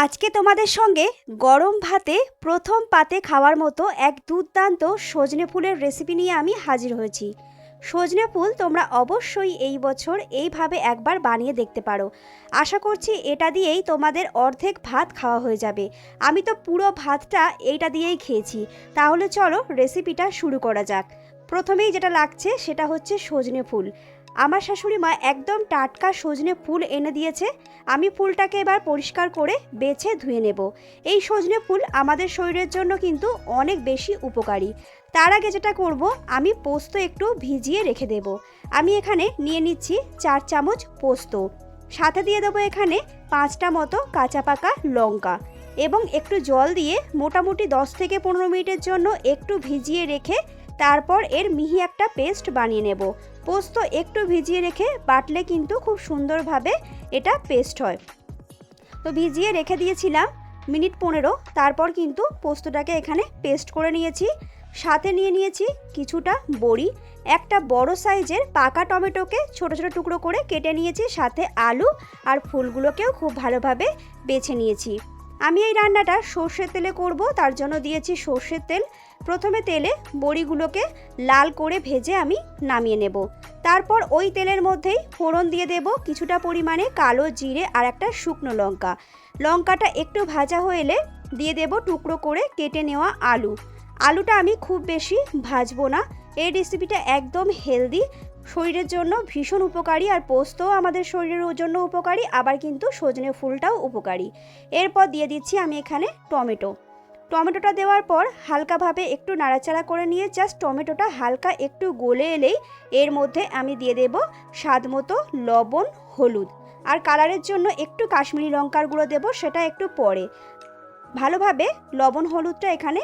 আজকে তোমাদের সঙ্গে গরম ভাতে প্রথম পাতে খাওয়ার মতো এক দুর্দান্ত সজনে ফুলের রেসিপি নিয়ে আমি হাজির হয়েছি। সজনে ফুল তোমরা অবশ্যই এই বছর এইভাবে একবার বানিয়ে দেখতে পারো। আশা করছি এটা দিয়েই তোমাদের অর্ধেক ভাত খাওয়া হয়ে যাবে। আমি তো পুরো ভাতটা এইটা দিয়েই খেয়েছি। তাহলে চলো রেসিপিটা শুরু করা যাক। প্রথমেই যেটা লাগছে সেটা হচ্ছে সজনে ফুল। আমার শাশুড়ি মা একদম টাটকা সজনে ফুল এনে দিয়েছে। আমি ফুলটাকে এবার পরিষ্কার করে বেছে ধুয়ে নেব। এই সজনে ফুল আমাদের শরীরের জন্য কিন্তু অনেক বেশি উপকারী। তার আগে যেটা করব, আমি পোস্ত একটু ভিজিয়ে রেখে দেব। আমি এখানে নিয়ে নিচ্ছি চার চামচ পোস্ত। সাথে দিয়ে দেবো এখানে পাঁচটা মতো কাঁচা পাকা লঙ্কা। এবং একটু জল দিয়ে মোটামুটি দশ থেকে পনেরো মিনিটের জন্য একটু ভিজিয়ে রেখে তারপর এর মিহি একটা পেস্ট বানিয়ে নেব। পোস্ত একটু ভিজিয়ে রেখে বাটলে কিন্তু খুব সুন্দরভাবে এটা পেস্ট হয়। তো ভিজিয়ে রেখে দিয়েছিলাম মিনিট পনেরো, তারপর কিন্তু পোস্তটাকে এখানে পেস্ট করে নিয়েছি। সাথে নিয়ে নিয়েছি কিছুটা বড়ি, একটা বড় সাইজের পাকা টমেটোকে ছোট ছোট টুকরো করে কেটে নিয়েছি, সাথে আলু আর ফুলগুলোকেও খুব ভালোভাবে বেছে নিয়েছি। আমি এই রান্নাটা সর্ষের তেলে করব, তার জন্য দিয়েছি সর্ষের তেল। প্রথমে তেলে বড়িগুলোকে লাল করে ভেজে আমি নামিয়ে নেব। তারপর ওই তেলের মধ্যেই ফোড়ন দিয়ে দেব কিছুটা পরিমাণে কালো জিরে আর একটা শুকনো লঙ্কা। লঙ্কাটা একটু ভাজা হয়ে দিয়ে দেব টুকরো করে কেটে নেওয়া আলু। আলুটা আমি খুব বেশি ভাজবো না। এই রেসিপিটা একদম হেলদি শরীরের জন্য ভীষণ উপকারী আর পোস্তও আমাদের শরীরের জন্য উপকারী, আবার কিন্তু সজনে ফুলটাও উপকারী। এরপর দিয়ে দিচ্ছি আমি এখানে টমেটো। টমেটোটা দেওয়ার পর হালকাভাবে একটু নাড়াচাড়া করে নিয়ে জাস্ট টমেটোটা হালকা একটু গলে এলেই এর মধ্যে আমি দিয়ে দেব স্বাদ মতো লবণ, হলুদ। আর কালারের জন্য একটু কাশ্মীরি লঙ্কার গুঁড়ো দেবো, সেটা একটু পরে। ভালোভাবে লবণ হলুদটা এখানে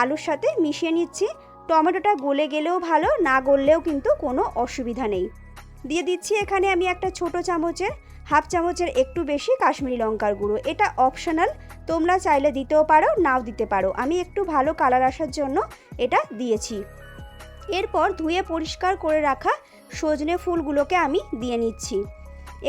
আলুর সাথে মিশিয়ে নিচ্ছি। টমেটোটা গলে গেলেও ভালো, না গললেও কিন্তু কোনো অসুবিধা নেই। দিয়ে দিচ্ছি এখানে আমি একটা ছোট চামচের, হাফ চামচের একটু বেশি কাশ্মীরি লঙ্কার গুঁড়ো। এটা অপশনাল, তোমরা চাইলে দিতেও পারো, নাও দিতে পারো। আমি একটু ভালো কালার আসার জন্য এটা দিয়েছি। এরপর ধুয়ে পরিষ্কার করে রাখা সজনে ফুলগুলোকে আমি দিয়ে নিচ্ছি।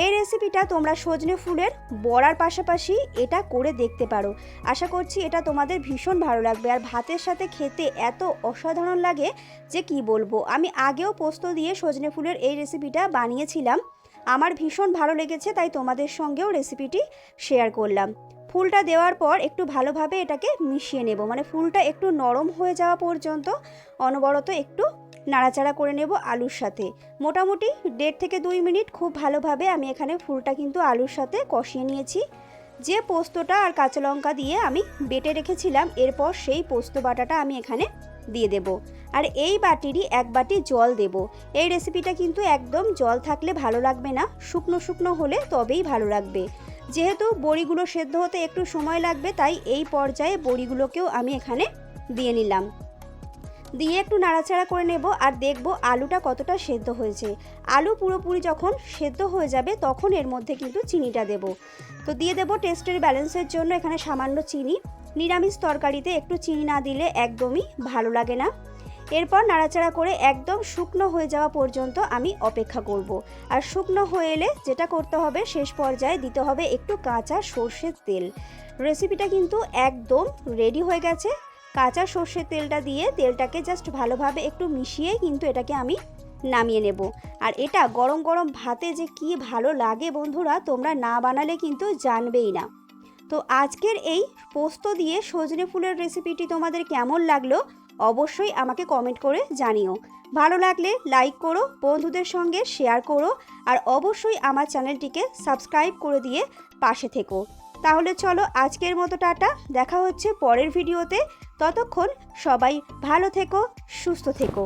এই রেসিপিটা তোমরা সজনে ফুলের বড়ার পাশাপাশি এটা করে দেখতে পারো। আশা করছি এটা তোমাদের ভীষণ ভালো লাগবে। আর ভাতের সাথে খেতে এত অসাধারণ লাগে যে কি বলব? আমি আগেও পোস্ত দিয়ে সজনে ফুলের এই রেসিপিটা বানিয়েছিলাম। আমার ভীষণ ভালো লেগেছে, তাই তোমাদের সঙ্গেও রেসিপিটি শেয়ার করলাম। ফুলটা দেওয়ার পর একটু ভালোভাবে এটাকে মিশিয়ে নেব। মানে ফুলটা একটু নরম হয়ে যাওয়া পর্যন্ত অনবরত একটু নাড়াচাড়া করে নেব আলুর সাথে। মোটামুটি দেড় থেকে দুই মিনিট খুব ভালোভাবে আমি এখানে ফুলটা কিন্তু আলুর সাথে কষিয়ে নিয়েছি। যে পোস্তটা আর কাঁচা লঙ্কা দিয়ে আমি বেটে রেখেছিলাম, এরপর সেই পোস্ত বাটাটা আমি এখানে দিয়ে দেব। আর এই বাটিরই এক বাটি জল দেব। এই রেসিপিটা কিন্তু একদম জল থাকলে ভালো লাগবে না, শুকনো শুকনো হলে তবেই ভালো লাগবে। যেহেতু বড়িগুলো সেদ্ধ হতে একটু সময় লাগবে, তাই এই পর্যায়ে বড়িগুলোকেও আমি এখানে দিয়ে নিলাম। দিয়ে একটু নাড়াচাড়া করে নেব আর দেখব আলুটা কতটা সেদ্ধ হয়েছে। আলু পুরোপুরি যখন সেদ্ধ হয়ে যাবে তখন এর মধ্যে কিন্তু চিনিটা দেব। তো দিয়ে দেব টেস্টের ব্যালেন্সের জন্য এখানে সামান্য চিনি। নিরামিষ তরকারিতে একটু চিনি না দিলে একদমই ভালো লাগে না। এরপর নাড়াচাড়া করে একদম শুকনো হয়ে যাওয়া পর্যন্ত আমি অপেক্ষা করব। আর শুকনো হয়ে এলে যেটা করতে হবে শেষ পর্যায়ে দিতে হবে একটু কাঁচা সর্ষের তেল। রেসিপিটা কিন্তু একদম রেডি হয়ে গেছে। কাঁচা সর্ষের তেলটা দিয়ে তেলটাকে জাস্ট ভালোভাবে একটু মিশিয়ে কিন্তু এটাকে আমি নামিয়ে নেব। আর এটা গরম গরম ভাতে যে কি ভালো লাগে বন্ধুরা, তোমরা না বানালে কিন্তু জানবেই না। তো আজকের এই পোস্ত দিয়ে সজনে ফুলের রেসিপিটি তোমাদের কেমন লাগল অবশ্যই আমাকে কমেন্ট করে জানিও। ভালো লাগলে লাইক করো, বন্ধুদের সঙ্গে শেয়ার করো, আর অবশ্যই আমার চ্যানেলটিকে সাবস্ক্রাইব করে দিয়ে পাশে থেকো। তাহলে চলো আজকের মতো টাটা, দেখা হচ্ছে পরের ভিডিওতে। ততক্ষণ সবাই ভালো থেকো, সুস্থ থেকো।